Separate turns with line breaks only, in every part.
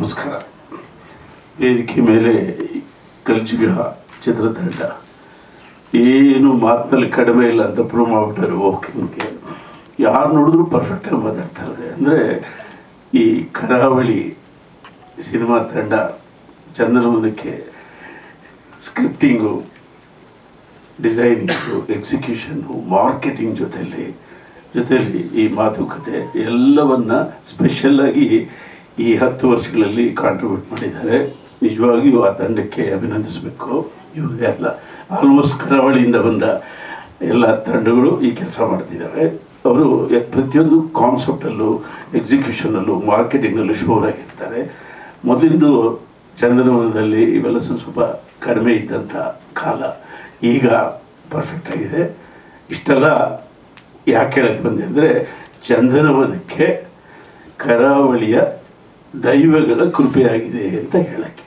ನಮಸ್ಕಾರ. ವೇದಿಕೆ ಮೇಲೆ ಕಲ್ಚುಗ ಚಿತ್ರತಂಡ ಏನು ಮಾತಿನಲ್ಲಿ ಕಡಿಮೆ ಇಲ್ಲ ಅಂತ ಪ್ರೂವ್ ಮಾಡಿಬಿಟ್ಟಾರೆ ಓಕೆ ಯಾರು ನೋಡಿದ್ರು ಪರ್ಫೆಕ್ಟಾಗಿ ಮಾತಾಡ್ತಾರೆ ಅಂದರೆ ಈ ಕರಾವಳಿ ಸಿನಿಮಾ ತಂಡ ಚಂದನವನಕ್ಕೆ ಸ್ಕ್ರಿಪ್ಟಿಂಗು ಡಿಸೈನಿಂಗು ಎಕ್ಸಿಕ್ಯೂಷನ್ನು ಮಾರ್ಕೆಟಿಂಗ್ ಜೊತೆಯಲ್ಲಿ ಜೊತೆಯಲ್ಲಿ ಈ ಮಾತುಕತೆ ಎಲ್ಲವನ್ನ ಸ್ಪೆಷಲ್ಲಾಗಿ ಈ ಹತ್ತು ವರ್ಷಗಳಲ್ಲಿ ಕಾಂಟ್ರಿಬ್ಯೂಟ್ ಮಾಡಿದ್ದಾರೆ. ನಿಜವಾಗಿಯೂ ಆ ತಂಡಕ್ಕೆ ಅಭಿನಂದಿಸಬೇಕು. ಇವರೆಲ್ಲ ಆಲ್ಮೋಸ್ಟ್ ಕರಾವಳಿಯಿಂದ ಬಂದ ಎಲ್ಲ ತಂಡಗಳು ಈ ಕೆಲಸ ಮಾಡ್ತಿದ್ದಾವೆ. ಅವರು ಪ್ರತಿಯೊಂದು ಕಾನ್ಸೆಪ್ಟಲ್ಲೂ ಎಕ್ಸಿಕ್ಯೂಷನಲ್ಲೂ ಮಾರ್ಕೆಟಿಂಗಲ್ಲೂ ಶೋರ್ ಆಗಿರ್ತಾರೆ. ಮೊದಲಿಂದು ಚಂದನವನದಲ್ಲಿ ಇವೆಲ್ಲ ಸ್ವಲ್ಪ ಸ್ವಲ್ಪ ಕಡಿಮೆ ಇದ್ದಂಥ ಕಾಲ ಈಗ ಪರ್ಫೆಕ್ಟ್ ಆಗಿದೆ. ಇಷ್ಟೆಲ್ಲ ಯಾಕೆ ಹೇಳಕ್ಕೆ ಬಂದೆ ಅಂದರೆ, ಚಂದನವನಕ್ಕೆ ಕರಾವಳಿಯ ದೈವಗಳ ಕೃಪೆಯಾಗಿದೆ ಅಂತ ಹೇಳಕ್ಕೆ.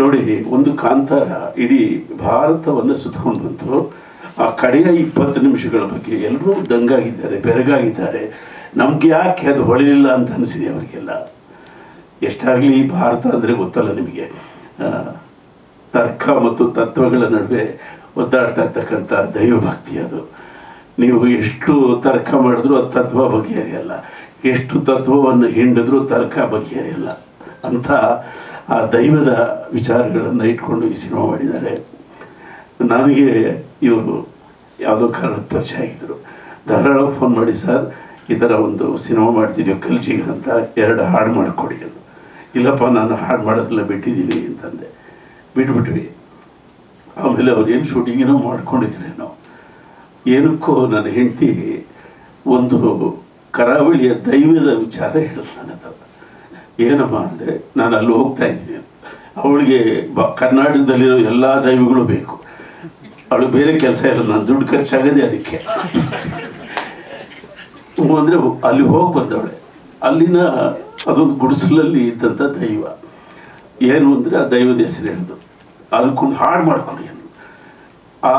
ನೋಡಿ, ಒಂದು ಕಾಂತಾರ ಇಡೀ ಭಾರತವನ್ನು ಸುತ್ತಕೊಂಡು ಬಂತು. ಆ ಕಡೆಯ ಇಪ್ಪತ್ತು ನಿಮಿಷಗಳ ಬಗ್ಗೆ ಎಲ್ಲರೂ ದಂಗಾಗಿದ್ದಾರೆ, ಬೆರಗಾಗಿದ್ದಾರೆ. ನಮ್ಗೆ ಯಾಕೆ ಅದು ಹೊಳಿಲಿಲ್ಲ ಅಂತ ಅನಿಸಿದೆ ಅವರಿಗೆಲ್ಲ. ಎಷ್ಟಾಗಲಿ ಭಾರತ ಅಂದರೆ ಗೊತ್ತಲ್ಲ ನಿಮಗೆ. ತರ್ಕ ಮತ್ತು ತತ್ವಗಳ ನಡುವೆ ಒದ್ದಾಡ್ತಾ ಇರ್ತಕ್ಕಂಥ ದೈವಭಕ್ತಿ ಅದು. ನೀವು ಎಷ್ಟು ತರ್ಕ ಮಾಡಿದ್ರೂ ಅದು ತತ್ವ ಬಗೆಹರಿಯಲ್ಲ ಎಷ್ಟು ತತ್ವವನ್ನು ಹಿಂಡಿದ್ರೂ ತರ್ಕ ಬಗೆಹರಿಲ್ಲ ಅಂಥ ಆ ದೈವದ ವಿಚಾರಗಳನ್ನು ಇಟ್ಕೊಂಡು ಈ ಸಿನಿಮಾ ಮಾಡಿದ್ದಾರೆ. ನನಗೆ ಇವರು ಯಾವುದೋ ಕಾರಣಕ್ಕೆ ಪರಿಚಯ ಆಗಿದ್ದರು. ಧಾರಾಳ ಫೋನ್ ಮಾಡಿ, ಸರ್, ಈ ಥರ ಒಂದು ಸಿನಿಮಾ ಮಾಡ್ತಿದ್ದೀವಿ ಕಲ್ಚಿಗೆ ಅಂತ. ಎರಡು ಹಾಡು ಮಾಡಿಕೊಡಿ ಅಂತ. ಇಲ್ಲಪ್ಪ, ನಾನು ಹಾಡು ಮಾಡೋದೆಲ್ಲ ಬಿಟ್ಟಿದ್ದೀನಿ, ಅಂತಂದೆ. ಬಿಟ್ಬಿಟ್ವಿ. ಆಮೇಲೆ ಅವ್ರು ಏನು ಶೂಟಿಂಗೇನೋ ಮಾಡ್ಕೊಂಡಿದ್ರೇನೋ. ಏನಕ್ಕೋ ನನ್ನ ಹೆಂಡತಿ ಒಂದು ಕರಾವಳಿಯ ದೈವದ ವಿಚಾರ ಹೇಳ್ತಾನೆ ಏನಮ್ಮ ಅಂದರೆ ನಾನು ಅಲ್ಲಿ ಹೋಗ್ತಾ ಇದ್ದೀನಿ. ಅವಳಿಗೆ ಬ ಕರ್ನಾಟಕದಲ್ಲಿರೋ ಎಲ್ಲ ದೈವಗಳು ಬೇಕು. ಅವಳು ಬೇರೆ ಕೆಲಸ ಇಲ್ಲ, ನಾನು ದುಡ್ಡು ಖರ್ಚಾಗದೆ ಅದಕ್ಕೆ. ಅಂದರೆ ಅಲ್ಲಿ ಹೋಗಿ ಬಂದವಳೆ. ಅಲ್ಲಿನ ಅದೊಂದು ಗುಡಿಸಲಲ್ಲಿ ಇದ್ದಂಥ ದೈವ. ಏನು ಅಂದರೆ ಆ ದೈವದ ಹೆಸರು ಹೇಳಿದ್ರು ಅದಕ್ಕೊಂದು ಹಾಡು ಮಾಡ್ಕೊಂಡು ಆ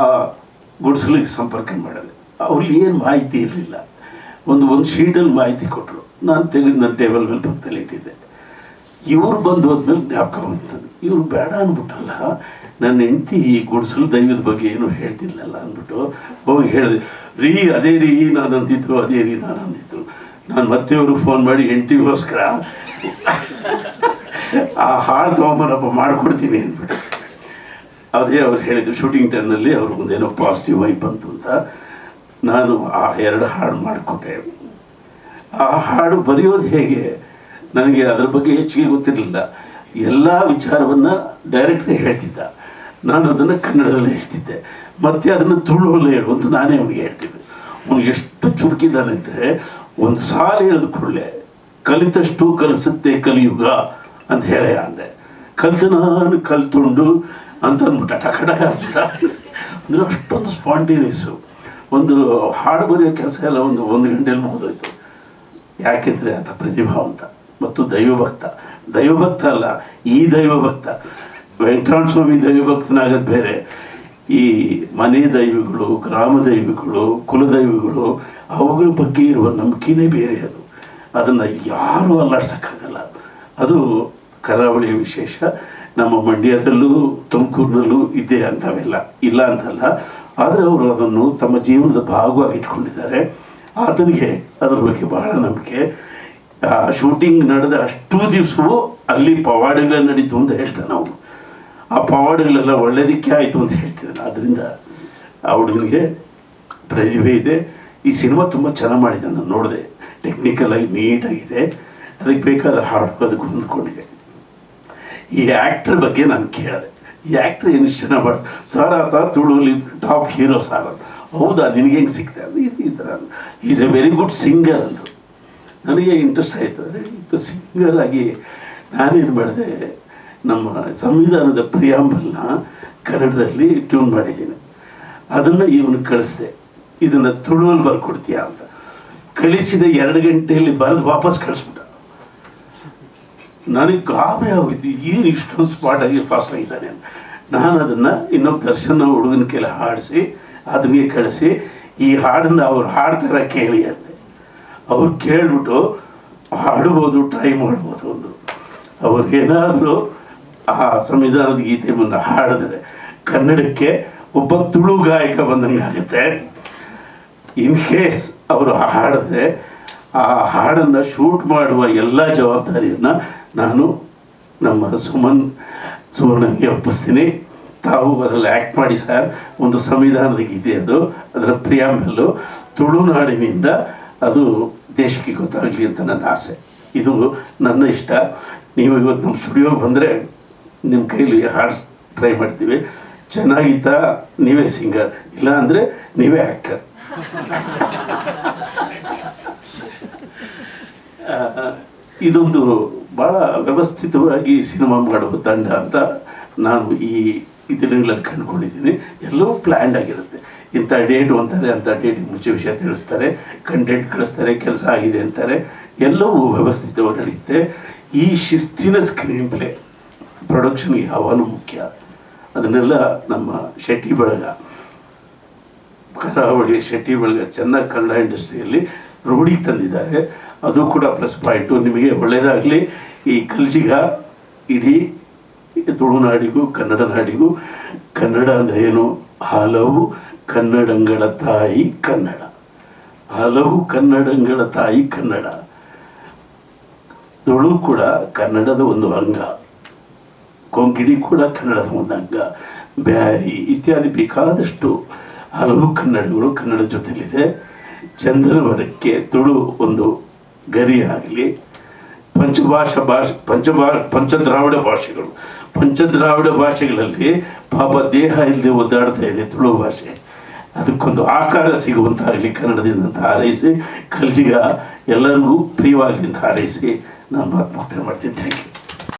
ಗುಡಿಸಲಿಗೆ ಸಂಪರ್ಕ ಮಾಡಲಿ ಅವ್ರಿಗೆ ಏನು ಮಾಹಿತಿ ಇರಲಿಲ್ಲ. ಒಂದು ಒಂದು ಶೀಟಲ್ಲಿ ಮಾಹಿತಿ ಕೊಟ್ಟರು ನಾನು ತೆಗೆದು ನನ್ನ ಟೇಬಲ್ ಮೇಲೆ ಪಕ್ಕದಲ್ಲಿ ಇಟ್ಟಿದ್ದೆ. ಇವ್ರು ಬಂದು ಹೋದ್ಮೇಲೆ ಜ್ಞಾಪಕ ಬಂತದ್ದು ಇವ್ರು ಬೇಡ ಅಂದ್ಬಿಟ್ಟಲ್ಲ ನನ್ನ ಹೆಂಡತಿ ಈ ಗುಡಿಸಲು ದೈವದ ಬಗ್ಗೆ ಏನು ಹೇಳ್ತಿದ್ಲಲ್ಲ ಅಂದ್ಬಿಟ್ಟು ಹೋಗಿ ಹೇಳಿದೆ, ರೀ, ಅದೇ ರೀ, ನಾನು ಅಂದಿದ್ದು, ಅದೇ ರೀ, ನಾನು ಅಂದಿದ್ದು. ನಾನು ಮತ್ತೆ ಅವ್ರಿಗೆ ಫೋನ್ ಮಾಡಿ ಹೆಂಡತಿಗೋಸ್ಕರ ಆ ಹಾಡು ತೊಗೊಂಬರಪ್ಪ ಮಾಡಿಕೊಡ್ತೀನಿ ಅಂದ್ಬಿಟ್ಟು. ಅದೇ ಅವ್ರು ಹೇಳಿದ್ರು ಶೂಟಿಂಗ್ ಟೈಮ್ನಲ್ಲಿ ಅವ್ರಿಗೊಂದೇನೋ ಪಾಸಿಟಿವ್ ವೈಬ್ ಬಂತು ಅಂತ. ನಾನು ಆ ಎರಡು ಹಾಡು ಮಾಡಿಕೊಟ್ಟೆ ಆ ಹಾಡು ಬರೆಯೋದು ಹೇಗೆ? ನನಗೆ ಅದರ ಬಗ್ಗೆ ಹೆಚ್ಚಿಗೆ ಗೊತ್ತಿರಲಿಲ್ಲ. ಎಲ್ಲ ವಿಚಾರವನ್ನು ಡೈರೆಕ್ಟ್ರೇ ಹೇಳ್ತಿದ್ದ. ನಾನು ಅದನ್ನು ಕನ್ನಡದಲ್ಲಿ ಹೇಳ್ತಿದ್ದೆ. ಮತ್ತೆ ಅದನ್ನು ತುಳುವಲ್ಲಿ ಹೇಳು ಅಂತ ನಾನೇ ಅವನಿಗೆ ಹೇಳ್ತಿದ್ದೆ. ಅವನು ಎಷ್ಟು ಚುರುಕಿದ್ದಾನೆ ಅಂದರೆ ಒಂದು ಸಾಲು ಹೇಳಿದ ಕೂಡಲೇ, ಕಲಿತಷ್ಟು ಕಲಿಸುತ್ತೆ ಕಲಿಯುಗ ಅಂತ ಹೇಳೇ ಅಂದೆ. ಕಲಿತು ನಾನು ಕಲ್ತುಂಡು ಅಂತ ಅಂದ್ಬಿಟ್ಟ. ಟಕ ಟಕ ಅಂದ್ಬಿಟ್ಟ. ಅಂದರೆ ಅಷ್ಟೊಂದು ಸ್ಪಾಂಟೇನಿಯಸ್ಸು ಒಂದು ಹಾಡು ಬರೆಯೋ ಕೆಲಸ ಎಲ್ಲ ಒಂದು ಒಂದು ಗಂಟೆಯಲ್ಲಿ ಮುಗಿದೋಯ್ತು. ಯಾಕೆಂದರೆ ಆತ ಪ್ರತಿಭಾವಂತ ಮತ್ತು ದೈವಭಕ್ತ. ದೈವಭಕ್ತ ಅಲ್ಲ, ಈ ದೈವಭಕ್ತ. ವೆಂಕಟರಮಣ ಸ್ವಾಮಿ ದೈವಭಕ್ತನಾಗೋದು ಬೇರೆ. ಈ ಮನೆ ದೈವಗಳು, ಗ್ರಾಮ ದೈವಗಳು ಕುಲದೈವಗಳು ಅವುಗಳ ಬಗ್ಗೆ ಇರುವ ನಂಬಿಕೆನೇ ಬೇರೆ ಅದು. ಅದನ್ನು ಯಾರೂ ಅಲ್ಲಾಡ್ಸೋಕ್ಕಾಗಲ್ಲ. ಅದು ಕರಾವಳಿಯ ವಿಶೇಷ, ನಮ್ಮ ಮಂಡ್ಯದಲ್ಲೂ, ತುಮಕೂರಿನಲ್ಲೂ ಇದೆ ಅಂಥವೆಲ್ಲ ಇಲ್ಲ ಅಂತಲ್ಲ. ಆದರೆ ಅವರು ಅದನ್ನು ತಮ್ಮ ಜೀವನದ ಭಾಗವಾಗಿ ಇಟ್ಕೊಂಡಿದ್ದಾರೆ. ಆತನಿಗೆ ಅದರ ಬಗ್ಗೆ ಬಹಳ ನಂಬಿಕೆ. ಆ ಶೂಟಿಂಗ್ ನಡೆದ ಅಷ್ಟು ದಿವಸವೂ ಅಲ್ಲಿ ಪವಾಡಗಳೇ ನಡೀತು ಅಂತ ಹೇಳ್ತಾನೆ ಅವನು ಆ ಪವಾಡಗಳೆಲ್ಲ ಒಳ್ಳೇದಕ್ಕೆ ಆಯಿತು ಅಂತ ಹೇಳ್ತಿದ್ದಾನೆ ಅದರಿಂದ ಆ ಹುಡುಗನಿಗೆ ಪ್ರತಿಭೆ ಇದೆ. ಈ ಸಿನಿಮಾ ತುಂಬ ಚೆನ್ನಾಗಿ ಮಾಡಿದೆ ನಾನು ನೋಡಿದೆ. ಟೆಕ್ನಿಕಲಾಗಿ ನೀಟಾಗಿದೆ. ಅದಕ್ಕೆ ಬೇಕಾದ ಹಾಡು ಅದಕ್ಕೆ ಹೊಂದ್ಕೊಂಡಿದೆ. ಈ ಆ್ಯಕ್ಟ್ರ್ ಬಗ್ಗೆ ನಾನು ಕೇಳಿದೆ. ಈ ಆ್ಯಕ್ಟ್ರ್ ಏನು ಚೆನ್ನಾಗಿ ಮಾಡಿ ಸರ್ ಆತ ತುಳುಲಿ ಟಾಪ್ ಹೀರೋ ಸರ್ ಅಂತ. ಹೌದಾ, ನಿನಗೆ ಹೆಂಗೆ ಸಿಗ್ತದೆ ಅದು ಈ ಥರ is a very good singer ಅಂದರು. ನನಗೆ ಇಂಟ್ರೆಸ್ಟ್ ಆಯಿತು. ಅಂದರೆ ಇದು ಸಿಂಗರ್ ಆಗಿ ನಾನೇನು ಮಾಡಿದೆ, ನಮ್ಮ ಸಂವಿಧಾನದ ಪ್ರಿಯಾಂಬಲ್ನ ಕನ್ನಡದಲ್ಲಿ ಟ್ಯೂನ್ ಮಾಡಿದ್ದೀನಿ. ಅದನ್ನು ಇವನು ಕಳಿಸ್ದೆ. ಇದನ್ನು ತುಳುವಲ್ಲಿ ಬರ್ಕೊಡ್ತೀಯಾ ಅಂತ. ಕಳಿಸಿದ ಎರಡು ಗಂಟೆಯಲ್ಲಿ ಬರೆದು ವಾಪಸ್ ಕಳಿಸ್ಬಿಟ್ಟ. ನನಗೆ ಗಾಬರಿ ಆಗೋಯ್ತು. ಏನು ಇಷ್ಟೊಂದು ಸ್ಪಾಟ್ ಆಗಿ ಫಾಸ್ಟ್ ಆಗಿದ್ದಾನೆ ನಾನು ಅದನ್ನು ಇನ್ನೊಬ್ಬ ದರ್ಶನ ಹುಡುಗನ ಕೆಲ ಹಾಡಿಸಿ ಅದನ್ನೇ ಕಳಿಸಿ, ಈ ಹಾಡನ್ನು ಅವ್ರು ಹಾಡ್ತಾರ ಕೇಳಿ ಅಂತೆ ಅವ್ರು ಕೇಳಿಬಿಟ್ಟು, ಹಾಡ್ಬೋದು ಟ್ರೈ ಮಾಡ್ಬೋದು ಒಂದು ಅವ್ರಿಗೇನಾದರೂ ಆ ಸಂವಿಧಾನದ ಗೀತೆ ಗೀತೆಯನ್ನು ಹಾಡಿದ್ರೆ ಕನ್ನಡಕ್ಕೆ ಒಬ್ಬ ತುಳು ಗಾಯಕ ಬಂದಂಗೆ ಆಗುತ್ತೆ ಇನ್ ಕೇಸ್ ಅವರು ಹಾಡಿದ್ರೆ ಆ ಹಾಡನ್ನು ಶೂಟ್ ಮಾಡುವ ಎಲ್ಲ ಜವಾಬ್ದಾರಿಯನ್ನು ನಾನು ನಮ್ಮ ಸುಮನ್ ಸುವರ್ಣನಿಗೆ ಒಪ್ಪಿಸ್ತೀನಿ. ತಾವು ಅದರಲ್ಲಿ ಆ್ಯಕ್ಟ್ ಮಾಡಿ ಸರ್ ಒಂದು ಸಂವಿಧಾನದ ಗೀತೆ ಅದು. ಅದರ ಪ್ರಿಯಾಂಬಲ್ಲು ತುಳುನಾಡಿನಿಂದ ಅದು ದೇಶಕ್ಕೆ ಗೊತ್ತಾಗಲಿ ಅಂತ ನನ್ನ ಆಸೆ. ಇದು ನನ್ನ ಇಷ್ಟ. ನೀವು ಇವತ್ತು ನಮ್ಮ ಸ್ಟುಡಿಯೋಗೆ ಬಂದರೆ ನಿಮ್ಮ ಕೈಲಿ ಹಾಡ್ಸ್ ಟ್ರೈ ಮಾಡ್ತೀವಿ. ಚೆನ್ನಾಗಿತ್ತಾ ನೀವೇ ಸಿಂಗರ್ ಇಲ್ಲ ಅಂದರೆ ನೀವೇ ಆ್ಯಕ್ಟರ್ ಇದೊಂದು ಭಾಳ ವ್ಯವಸ್ಥಿತವಾಗಿ ಸಿನಿಮಾ ಮಾಡುವ ತಂಡ ಅಂತ ನಾನು ಈ ದಿನಗಳಲ್ಲಿ ಕಂಡುಕೊಂಡಿದ್ದೀನಿ. ಎಲ್ಲವೂ ಪ್ಲ್ಯಾಂಡ್ ಆಗಿರುತ್ತೆ. ಇಂಥ ಡೇಟ್ ಅಂತಾರೆ ಅಂಥ ಡೇಟಿಗೆ ಮುಂಚೆ ವಿಷಯ ತಿಳಿಸ್ತಾರೆ ಕಂಟೆಂಟ್ ಕಳಿಸ್ತಾರೆ, ಕೆಲಸ ಆಗಿದೆ ಅಂತಾರೆ. ಎಲ್ಲವೂ ವ್ಯವಸ್ಥಿತವಾಗಿ ನಡೆಯುತ್ತೆ. ಈ ಶಿಸ್ತಿನ ಸ್ಕ್ರೀನ್ ಪ್ಲೇ ಪ್ರೊಡಕ್ಷನ್ಗೆ ಯಾವಾಗಲೂ ಮುಖ್ಯ. ಅದನ್ನೆಲ್ಲ ನಮ್ಮ ಶೆಟ್ಟಿ ಬಳಗ ಕರಾವಳಿ ಶೆಟ್ಟಿ ಬಳಗ ಚೆನ್ನಾಗಿ ಕನ್ನಡ ಇಂಡಸ್ಟ್ರಿಯಲ್ಲಿ ರೂಢಿಗೆ ತಂದಿದ್ದಾರೆ. ಅದು ಕೂಡ ಪ್ಲಸ್ ಪಾಯಿಂಟು. ನಿಮಗೆ ಒಳ್ಳೆಯದಾಗಲಿ. ಈ ಕಲ್ಜಿಗ ಇಡೀ ತುಳುನಾಡಿಗೂ ಕನ್ನಡ ನಾಡಿಗೂ, ಕನ್ನಡ ಅಂದರೆ ಏನು? ಹಲವು ಕನ್ನಡಂಗಳ ತಾಯಿ ಕನ್ನಡ. ಹಲವು ಕನ್ನಡಂಗಳ ತಾಯಿ ಕನ್ನಡ. ತುಳು ಕೂಡ ಕನ್ನಡದ ಒಂದು ಅಂಗ. ಕೊಂಕಿಣಿ ಕೂಡ ಕನ್ನಡದ ಒಂದು ಅಂಗ. ಬ್ಯಾರಿ ಇತ್ಯಾದಿ ಬೇಕಾದಷ್ಟು ಹಲವು ಕನ್ನಡಗಳು ಕನ್ನಡ ಜೊತೆಲಿದೆ. ಚಂದ್ರವರಕ್ಕೆ ತುಳು ಒಂದು ಗರಿ ಆಗಲಿ. ಪಂಚಭಾಷಾ ಭಾಷೆ, ಪಂಚಭಾ, ಪಂಚದ್ರಾವಿಡ ಭಾಷೆಗಳು. ಪಂಚದ್ರಾವಿಡ ಭಾಷೆಗಳಲ್ಲಿ ಪಾಪ ದೇಹ ಇಲ್ಲದೆ ಒದ್ದಾಡ್ತಾ ಇದೆ ತುಳು ಭಾಷೆ. ಅದಕ್ಕೊಂದು ಆಕಾರ ಸಿಗುವಂತಾಗಲಿ ಕನ್ನಡದಿಂದ ಅಂತ ಹಾರೈಸಿ ಕಲ್ಜಿಗ ಎಲ್ಲರಿಗೂ ಪ್ರಿಯವಾಗಲಿ ಅಂತ ಹಾರೈಸಿ ನಾನು ಆತ್ಮಹತ್ಯೆ ಮಾಡ್ತೀನಿ. Thank you